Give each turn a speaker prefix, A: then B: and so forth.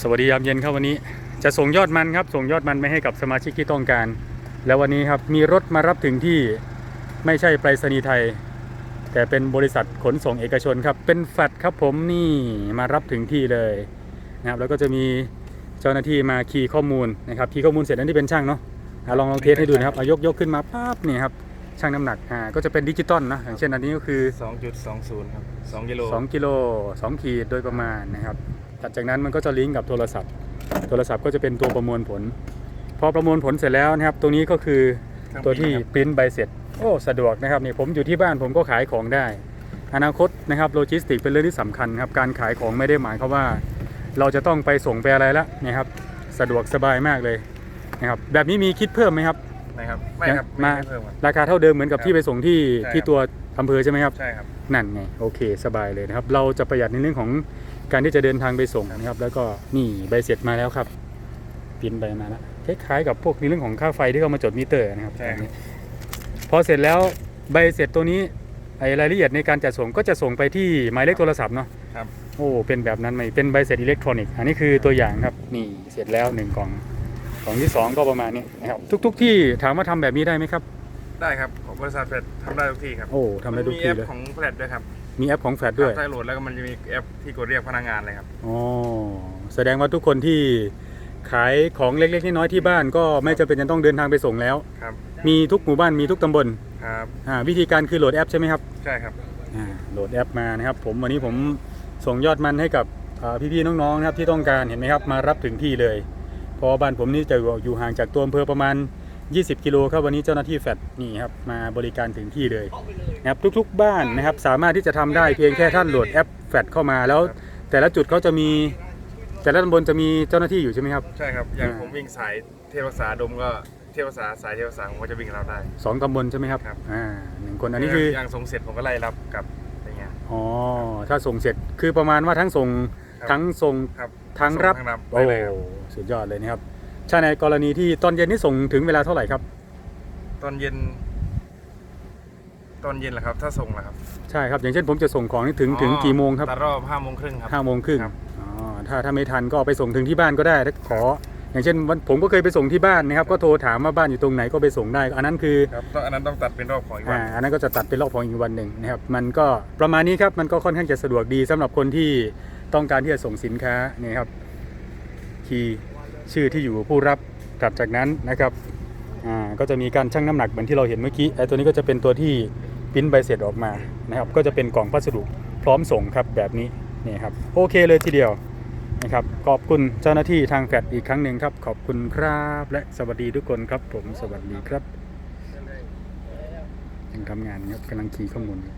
A: สวัสดียามเย็นครับวันนี้ จะส่งยอดมันครับ ส่งยอดมันไปให้กับสมาชิกที่ต้องการ แล้ววันนี้ครับมีรถมารับถึงที่ไม่ใช่ไปรษณีย์ไทย แต่เป็นบริษัทขนส่งเอกชนครับ เป็นแฟดครับผมนี่มารับถึงที่เลยนะครับแล้วก็จะมีเจ้าหน้าที่มาคีย์ข้อมูลนะครับคีย์ข้อมูลเสร็จนั่นที่เป็นช่างเนาะอะลองลองเทสให้ดูนะครับเอายกยกขึ้นมาปั๊บนี่ครับช่างน้ำหนักอ่าก็จะเป็นดิจิตอลนะอย่างเช่นอันนี้ก็คือ
B: 2.20 ครับ2กิโล
A: 2กิโล2ขีดโดยประมาณนะครับ ถัดจากนั้นมันก็จะลิงก์กับโทรศัพท์ โทรศัพท์ก็จะเป็นตัวประมวลผล พอประมวลผลเสร็จแล้วนะครับ ตรงนี้ก็คือตัวที่ปริ้นใบเสร็จ โอ้ สะดวกนะครับนี่ผมอยู่ที่บ้านผมก็ขายของได้ อนาคตนะครับโลจิสติกเป็นเรื่องที่สำคัญครับ การขายของไม่ได้หมายความว่า เราจะต้องไปส่งไปอะไรละนะครับ สะดวกสบายมากเลยนะครับ แบบนี้มีคิดเพิ่มไหมครับ
B: นะครับไม่ครับ
A: มา
B: ไม่เพิ่มครับ
A: ราคาเท่าเดิมเหมือนกับ
B: ครับ
A: ที่ไปส่งที่
B: ใช่
A: ที่
B: ครับ
A: ตัวอำเภอใช่ไหมครับ
B: ใช่ครับ
A: นั่นไงโอเคสบายเลยนะครับ เราจะประหยัดในเรื่องของ การที่จะเดินทางไปส่งนะครับ แล้วก็นี่ใบเสร็จมาแล้วครับปริ้นใบมาแล้วคล้ายๆกับพวกในเรื่องของค่าไฟที่เขามาจดมิเตอร์นะครับ
B: ใช่ครับ
A: แบบนี้พอเสร็จแล้วใบเสร็จตัวนี้ไอ้รายละเอียดในการจัดส่งก็จะส่งไปที่หมายเลขโทรศัพท์เนาะ
B: ครับ
A: โอ้เป็นแบบนั้นไหมเป็นใบเสร็จอิเล็กทรอนิกส์อันนี้คือตัวอย่างครับนี่เสร็จแล้วหนึ่งกล่องกล่องที่สองก็ประมาณนี้นะครับทุก ๆ ที่ถามว่าทำแบบนี้ได้ไหมครับ
B: ได้ครับของบริษัทแฟลตทำได้ทุกที่ครับ
A: โอ้ทำได้ทุก
B: มี
A: ที่
B: แอป
A: เลย
B: ของแฟลตด้วยครับ
A: มีแอปของแฟลชด้วย
B: ใต้โหลดแล้วก็มันจะมีแอปที่กดเรียกพนักงานเลยครับ
A: อ๋อแสดงว่าทุกคนที่ขายของเล็กๆน้อยๆที่บ้านก็ไม่จำเป็นจะต้องเดินทางไปส่งแล้ว
B: ครับ
A: มีทุกหมู่บ้านมีทุกตำบล
B: ครับ
A: อ่าวิธีการคือโหลดแอปใช่ไหมครับ
B: ใช่ครับ
A: อ่าโหลดแอปมานะครับ ผมวันนี้ผมส่งยอดมันให้กับอ่าพี่ๆน้องๆนะครับที่ต้องการเห็นไหมครับมารับถึงที่เลยเพราะว่าบ้านผมนี่จะอยู่ห่างจากตัวอำเภอประมาณ 20 กิโลครับวันนี้เจ้าหน้าที่แฟดนี่ครับมาบริการถึงที่เลยนะครับทุกๆบ้านนะครับสามารถที่จะทำได้เพียงแค่ท่านโหลดแอปแฟดเข้ามาแล้ว แต่ละจุดเขาจะมีแต่ละตำบลจะมีเจ้าหน้าที่อยู่ใช่ไหมครับ
B: ใช่ครับอย่าง
A: อ่า
B: ผมวิ่งสายเทพศาดมก็เทพศาสายเทพศาผมก็จะวิ่งรับได้
A: สองตำบลใช่ไหมครับ
B: ครับ
A: อ่าหนึ่งคนอันนี้คือ
B: อย่างส่งเสร็จผมก็ไล่รับกลับอย่างเงี้ย
A: อ๋อถ้าส่งเสร็จคือประมาณว่าทั้งส่ง
B: ครับ
A: ทั้งส่ง
B: ครับ
A: ทั้งรับ
B: ส่ทั้งรับ
A: โอ้
B: ได้เลยครับ
A: สุดยอดเลยนะครับ ใช่ในกรณีที่ตอนเย็นนี่ส่งถึงเวลาเท่าไหร่ครับ
B: ตอนเย็น ตอนเย็นเหรอครับ ถ้าส่งเหรอครับ
A: ใช่ครับ อย่างเช่นผมจะส่งของนี่ถึง
B: อ๋อ
A: ถึงกี่โมงครับ
B: ตัดรอบห้าโมงครึ่งครับ
A: ห้าโมงครึ่ง
B: ครับ
A: อ๋อถ้าถ้าไม่ทันก็เอาไปส่งถึงที่บ้านก็ได้ถ้าขอ อย่างเช่นวันผมก็เคยไปส่งที่บ้านนะครับ ก็โทรถามว่าบ้านอยู่ตรงไหนก็ไปส่งได้ อันนั้นคือ
B: ครับต้องอันนั้นต้องตัดเป็นรอบของอีกวั
A: อ่านอันนั้นก็จะตัดเป็นรอบของอีกวันหนึ่งนะครับ มันก็ประมาณนี้ครับมันก็ค่อนข้างจะสะดวกดีสำหรับคนที่ต้องการที่จะส่งสินค้านี่ครับ คีย์ ชื่อที่อยู่ผู้รับถัดจากนั้นนะครับอ่าก็จะมีการชั่งน้ำหนักเหมือนที่เราเห็นเมื่อกี้ไอ้ตัวนี้ก็จะเป็นตัวที่ปริ้นใบเสร็จออกมานะครับ ก็จะเป็นกล่องพัสดุพร้อมส่งครับแบบนี้นี่ครับโอเคเลยทีเดียวนะครับขอบคุณเจ้าหน้าที่ทางแฟดอีกครั้งหนึ่งครับ ขอบคุณครับและสวัสดีทุกคนครับผมสวัสดีครับยังทำงานครับกำลังคีย์ข้อมูลอยู่